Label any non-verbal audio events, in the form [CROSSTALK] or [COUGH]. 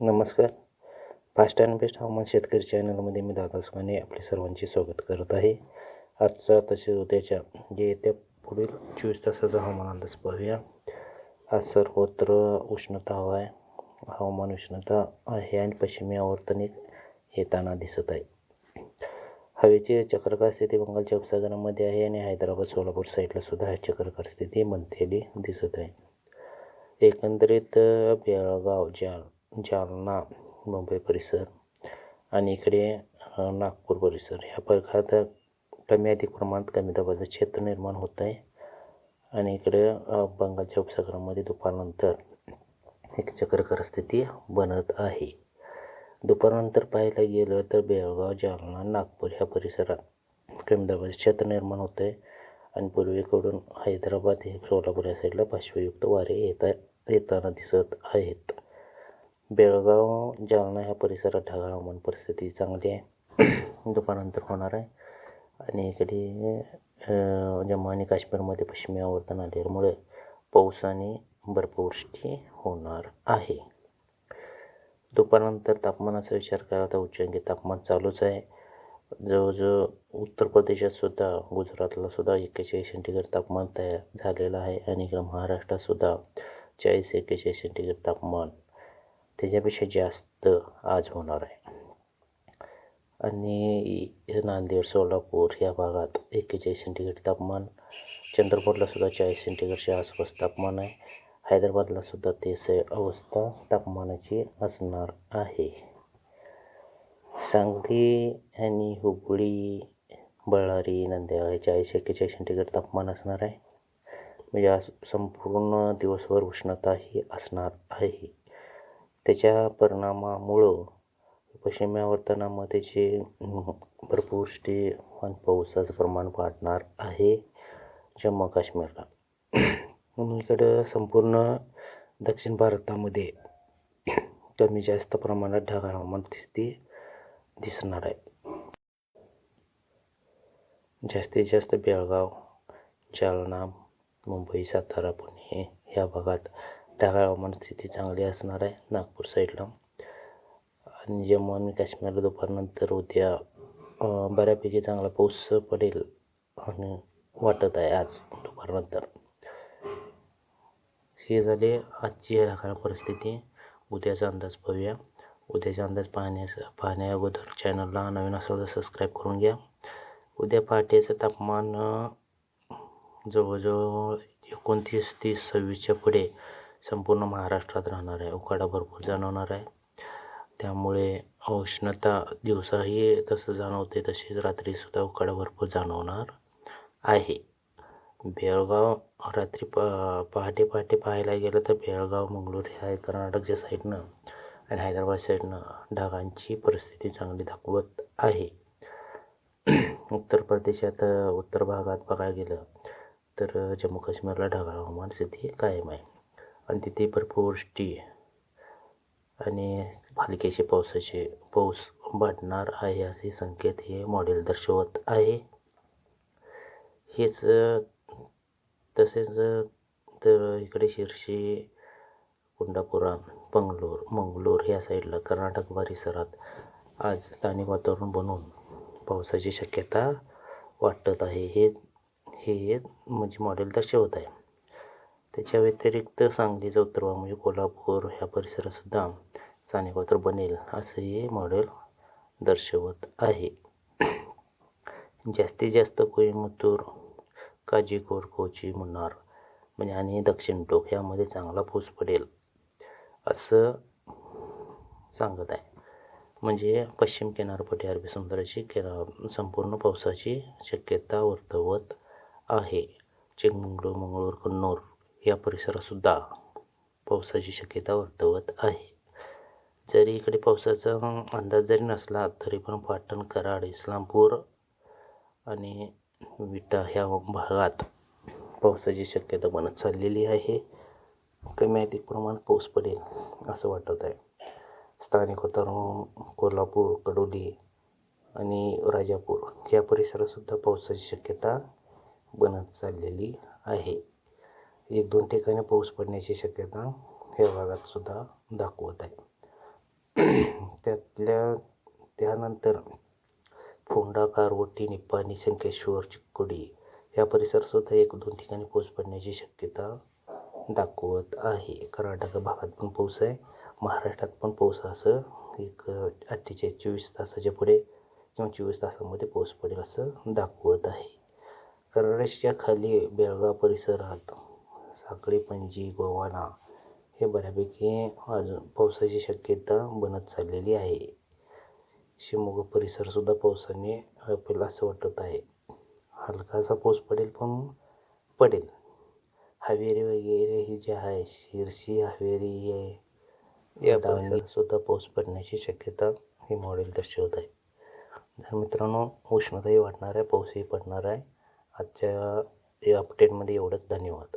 नमस्कार. Fast and best हवामान शेतकरी चॅनलमध्ये मी दादा सुखाने आपले सर्वांचे स्वागत करत आहे. आजचा तसेच उद्याच्या जे येत्या पुढील चोवीस तासाचा हवामान अंदाज पाहूया. आज सर्वत्र उष्णता हवा आहे हवामान उष्णता आहे आणि पश्चिमी आवर्तनिक येताना दिसत आहे. हवेची चक्रकार स्थिती बंगालच्या उपसागरामध्ये आहे आणि हैदराबाद सोलापूर साईडला सुद्धा चक्रकार स्थिती बनतेली दिसत आहे. एकंदरीत बेळगाव जाल जालना मुंबई परिसर आणि इकडे नागपूर परिसर. ह्या भागात कमी अधिक प्रमाणात कमी दाबाचं क्षेत्र निर्माण होत आहे. आणि इकडे बंगालच्या उपसागरामध्ये दुपारनंतर एक चक्रकार स्थिती बनत आहे. दुपारनंतर पाहायला गेलं तर बेळगाव जालना नागपूर ह्या परिसरात कमी दाबाचं क्षेत्र निर्माण होतं आहे. आणि पूर्वेकडून हैदराबाद हे सोलापूर या साईडला पार्श्वयुक्त वारे येता येताना दिसत आहेत. बेळगाव जालना ह्या परिसरात ढगाळ हवामान परिस्थिती चांगली आहे. [CLEARS THROAT] दुपारनंतर होणार आहे. आणि इकडे जम्मू आणि काश्मीरमध्ये पश्चिमी आवर्तन आल्यामुळे पाऊस आणि बर्फवृष्टी होणार आहे. दुपारनंतर तापमानाचा विचार करा. तर उच्चांकी तापमान चालूच आहे. जवळजवळ उत्तर प्रदेशातसुद्धा गुजरातला सुद्धा एक्केचाळीस सेंटीग्रेड तापमान तयार झालेलं आहे. आणि इकडं महाराष्ट्रातसुद्धा चाळीस एक्केचाळीस सेंटीग्रेड तापमान त्याच्यापेक्षा जास्त आज होणार आहे. आणि नांदेड सोलापूर या भागात एक्केचाळीस सेंटीग्रेड तापमान चंद्रपूरला सुद्धा चाळीस सेंटीग्रेडच्या आसपास तापमान आहे. हैदराबादला सुद्धा तेच अवस्था तापमानाची असणार आहे. सांगली आणि हुबळी बळ्ळारी नंद्याळ चाळीस एक्केचाळीस सेंटीग्रेड तापमान असणार आहे. म्हणजे आज संपूर्ण दिवसभर उष्णता ही असणार आहे. त्याच्या परिणामामुळं पश्चिम आवर्तनामध्ये जे अं, पावसाचं प्रमाण वाढणार आहे जम्मू काश्मीरला. म्हणून इकडं संपूर्ण दक्षिण भारतामध्ये कमी जास्त प्रमाणात ढगाळ हवामान स्थिती दिसणार आहे. जास्तीत जास्त बेळगाव जालना मुंबई सातारा पुणे या भागात ढगाळ हवामान स्थिती चांगली असणार आहे नागपूर साईडला. आणि जम्मू आणि काश्मीरला दुपारनंतर उद्या बऱ्यापैकी चांगला पाऊस पडेल आणि वाटत आहे आज दुपारनंतर. हे झाली आजची ढगाळ परिस्थिती. उद्याचा अंदाज पाहूया. उद्याचा अंदाज पाहण्यास पाहण्या अगोदर चॅनलला नवीन असेल तर सबस्क्राईब करून घ्या. उद्या पहाटेचं तापमान जवळजवळ एकोणतीस तीस सव्वीसच्या पुढे संपूर्ण महाराष्ट्रात राहणार आहे. उकाडा भरपूर जाणवणार आहे. त्यामुळे उष्णता दिवसाही तसं जाणवते तसेच रात्रीसुद्धा उकाडा भरपूर जाणवणार आहे. बेळगाव रात्री प पहाटे पहाटे पाहायला गेलं तर बेळगाव मंगळूर ह्या कर्नाटकच्या साईडनं आणि हैदराबाद साईडनं ढगांची परिस्थिती चांगली दाखवत आहे. उत्तर प्रदेशात उत्तर भागात बघायला गेलं तर जम्मू काश्मीरला ढगाळ हवामान स्थिती कायम आहे. आणि तिथे भरपूर वृष्टी आणि हलकेसे पावसाचे पाऊस वाढणार आहे असे संकेत हे मॉडेल दर्शवत आहे. हेच तसेच तर इकडे शिर्शी कुंडापुरा बंगलोर मंगलोर ह्या साईडला कर्नाटक परिसरात आज स्थानिक वातावरण बनवून पावसाची शक्यता वाटत आहे. हे हे म्हणजे मॉडेल दर्शवत आहे. त्याच्या व्यतिरिक्त सांगलीचा उत्तर म्हणजे कोल्हापूर ह्या परिसरातसुद्धा स्थानिक बनेल असं हे मॉडेल दर्शवत आहे. जास्तीत जास्त कोईमतूर काजीकोड कोची मुन्नार म्हणजे आणि दक्षिण टोक यामध्ये चांगला पाऊस पडेल असं सांगत आहे. म्हणजे पश्चिम किनारपट्टी अरबी समुद्राची किना संपूर्ण पावसाची शक्यता वर्तवत आहे. चिकमंगळूर मंगळूर कन्नूर या परिसरातसुद्धा पावसाची शक्यता वर्तवत आहे. जरी इकडे पावसाचा अंदाज जरी नसला तरी पण पाटण कराड इस्लामपूर आणि विटा ह्या भागात पावसाची शक्यता बनत चाललेली आहे. कमी अधिक प्रमाणात पाऊस पडेल असं वाटत आहे. स्थानिक वातावरण कोल्हापूर कडोली आणि राजापूर या परिसरातसुद्धा पावसाची शक्यता बनत चाललेली आहे. एक दोन ठिकाणी पाऊस पडण्याची शक्यता ह्या भागात सुद्धा दाखवत आहे. [CLEARS THROAT] त्यातल्या त्यानंतर फोंडा कारवटी निप्पाणी संकेश्वर चिक्कोडी या परिसरसुद्धा एक दोन ठिकाणी पाऊस पडण्याची शक्यता दाखवत आहे. कर्नाटक भागात पण पाऊस आहे. महाराष्ट्रात पण पाऊस असं एक अठ्ठेचाळीस चोवीस तासाच्या पुढे किंवा चोवीस तासामध्ये पाऊस पडेल असं दाखवत आहे. कर्नाटकच्या खाली बेळगाव परिसरात साखळी पणजी गोवाना हे बऱ्यापैकी अजून पावसाची शक्यता बनत चाललेली आहे. शिमोगा परिसरसुद्धा पावसाने आपल्याला असं वाटत आहे. हलकासा पाऊस पडेल पण पडेल. हवेरी वगैरे ही जे आहे शिरशी हवेरी हे या सुद्धा पाऊस पडण्याची शक्यता हे मॉडेल दर्शवत आहे. तर मित्रांनो उष्णताही वाढणार आहे पाऊसही पडणार आहे. आजच्या या अपडेटमध्ये एवढंच. धन्यवाद.